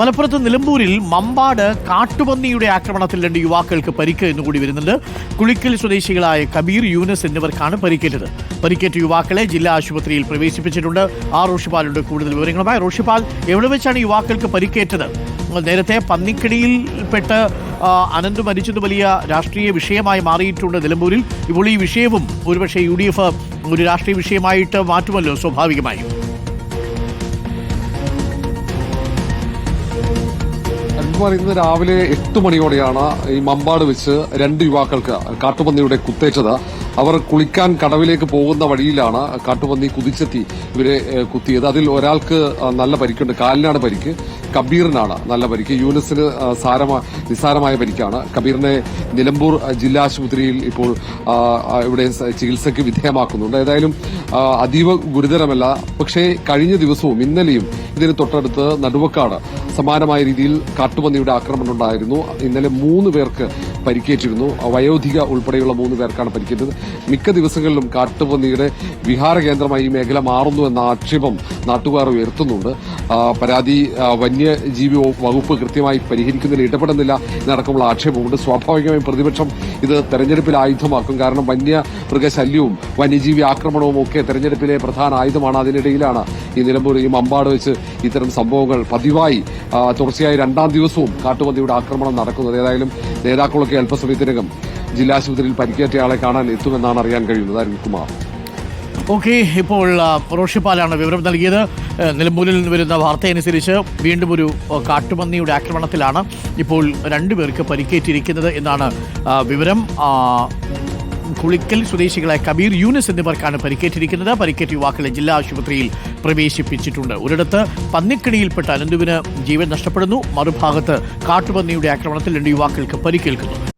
മലപ്പുറത്ത് നിലമ്പൂരിൽ മമ്പാട് കാട്ടുപന്നിയുടെ ആക്രമണത്തിൽ രണ്ട് യുവാക്കൾക്ക് പരിക്ക് എന്നുകൂടി വരുന്നുണ്ട്. കുളിക്കൽ സ്വദേശികളായ കബീർ യൂനസ് എന്നിവർക്കാണ് പരിക്കേറ്റത്. പരിക്കേറ്റ യുവാക്കളെ ജില്ലാ ആശുപത്രിയിൽ പ്രവേശിപ്പിച്ചിട്ടുണ്ട്. ആ റോഷിപ്പാലുണ്ട്. കൂടുതൽ വിവരങ്ങളുമായി റോഷിപ്പാൽ എവിടെ വെച്ചാണ് യുവാക്കൾക്ക് പരിക്കേറ്റത്? നേരത്തെ പന്നിക്കടിയിൽപ്പെട്ട് അനന്ത് മരിച്ചത് വലിയ രാഷ്ട്രീയ വിഷയമായി മാറിയിട്ടുണ്ട് നിലമ്പൂരിൽ. ഇപ്പോൾ ഈ വിഷയവും ഒരുപക്ഷെ യു ഒരു രാഷ്ട്രീയ വിഷയമായിട്ട് മാറ്റുമല്ലോ സ്വാഭാവികമായും. അരുൺകുമാർ ഇന്ന് രാവിലെ എട്ട് മണിയോടെയാണ് ഈ മമ്പാട് വെച്ച് രണ്ട് യുവാക്കൾക്ക് കാട്ടുപന്നിയുടെ കുത്തേറ്റത്. അവർ കുളിക്കാൻ കടവിലേക്ക് പോകുന്ന വഴിയിലാണ് കാട്ടുപന്നി കുതിച്ചെത്തി ഇവരെ കുത്തിയത്. അതിൽ ഒരാൾക്ക് നല്ല പരിക്കുണ്ട്. കാലിനാണ് പരിക്ക്. കബീറിനാണ് നല്ല പരിക്ക്. യൂനിസിന് സാരമ സാരമാ നിസ്സാരമായ പരിക്കാണ്. കബീറിനെ നിലമ്പൂർ ജില്ലാ ആശുപത്രിയിൽ ഇപ്പോൾ ഇവിടെ ചികിത്സയ്ക്ക് വിധേയമാക്കുന്നുണ്ട്. ഏതായാലും അതീവ ഗുരുതരമല്ല. പക്ഷേ കഴിഞ്ഞ ദിവസവും ഇന്നലെയും ഇതിന് തൊട്ടടുത്ത് നടുവക്കാട് സമാനമായ രീതിയിൽ കാട്ടുപന്നിയുടെ ആക്രമണം ഉണ്ടായിരുന്നു. ഇന്നലെ മൂന്ന് പേർക്ക് പരിക്കേറ്റിരുന്നു. വയോധിക ഉൾപ്പെടെയുള്ള മൂന്ന് പേർക്കാണ് പരിക്കേറ്റത്. മിക്ക ദിവസങ്ങളിലും കാട്ടുപന്നിയുടെ വിഹാര കേന്ദ്രമായി ഈ മേഖല മാറുന്നു എന്ന ആക്ഷേപം നാട്ടുകാർ ഉയർത്തുന്നുണ്ട്. പരാതി വന്യജീവി വകുപ്പ് കൃത്യമായി പരിഹരിക്കുന്നതിൽ ഇടപെടുന്നില്ല എന്നടക്കമുള്ള ആക്ഷേപമുണ്ട്. സ്വാഭാവികമായും പ്രതിപക്ഷം ഇത് തെരഞ്ഞെടുപ്പിൽ ആയുധമാക്കും. കാരണം വന്യ മൃഗശല്യവും വന്യജീവി ആക്രമണവും ഒക്കെ തെരഞ്ഞെടുപ്പിലെ പ്രധാന ആയുധമാണ്. അതിനിടയിലാണ് ഈ നിലമ്പൂർ ഈ മമ്പാട് വെച്ച് ഇത്തരം സംഭവങ്ങൾ പതിവായി തുടർച്ചയായി രണ്ടാം ദിവസവും കാട്ടുപന്നിയുടെ ആക്രമണം നടക്കുന്നത്. ഏതായാലും നേതാക്കളൊക്കെ അല്പസമയത്തിനകം ജില്ലാശുപത്രിയിൽ പരിക്കേറ്റയാളെ കാണാൻ എത്തുമെന്നാണ് അറിയാൻ കഴിയുന്നത്. അരുൺകുമാർ. ഓക്കെ ഇപ്പോൾ പ്രോഷിപ്പാലാണ് വിവരം നൽകിയത്. നിലമ്പൂരിൽ നിന്ന് വരുന്ന വാർത്തയനുസരിച്ച് വീണ്ടും ഒരു കാട്ടുപന്നിയുടെ ആക്രമണത്തിലാണ് ഇപ്പോൾ രണ്ടുപേർക്ക് പരിക്കേറ്റിരിക്കുന്നത് എന്നാണ് വിവരം. കുളിക്കൽ സ്വദേശികളായ കബീർ യൂനിസ് എന്നിവർക്കാണ് പരിക്കേറ്റിരിക്കുന്നത്. പരിക്കേറ്റ യുവാക്കളെ ജില്ലാ ആശുപത്രിയിൽ പ്രവേശിപ്പിച്ചിട്ടുണ്ട്. ഒരിടത്ത് പന്നിക്കിണിയിൽപ്പെട്ട അനന്തുവിന് ജീവൻ നഷ്ടപ്പെടുന്നു. മറുഭാഗത്ത് കാട്ടുപന്നിയുടെ ആക്രമണത്തിൽ രണ്ട് യുവാക്കൾക്ക് പരിക്കേൽക്കുന്നു.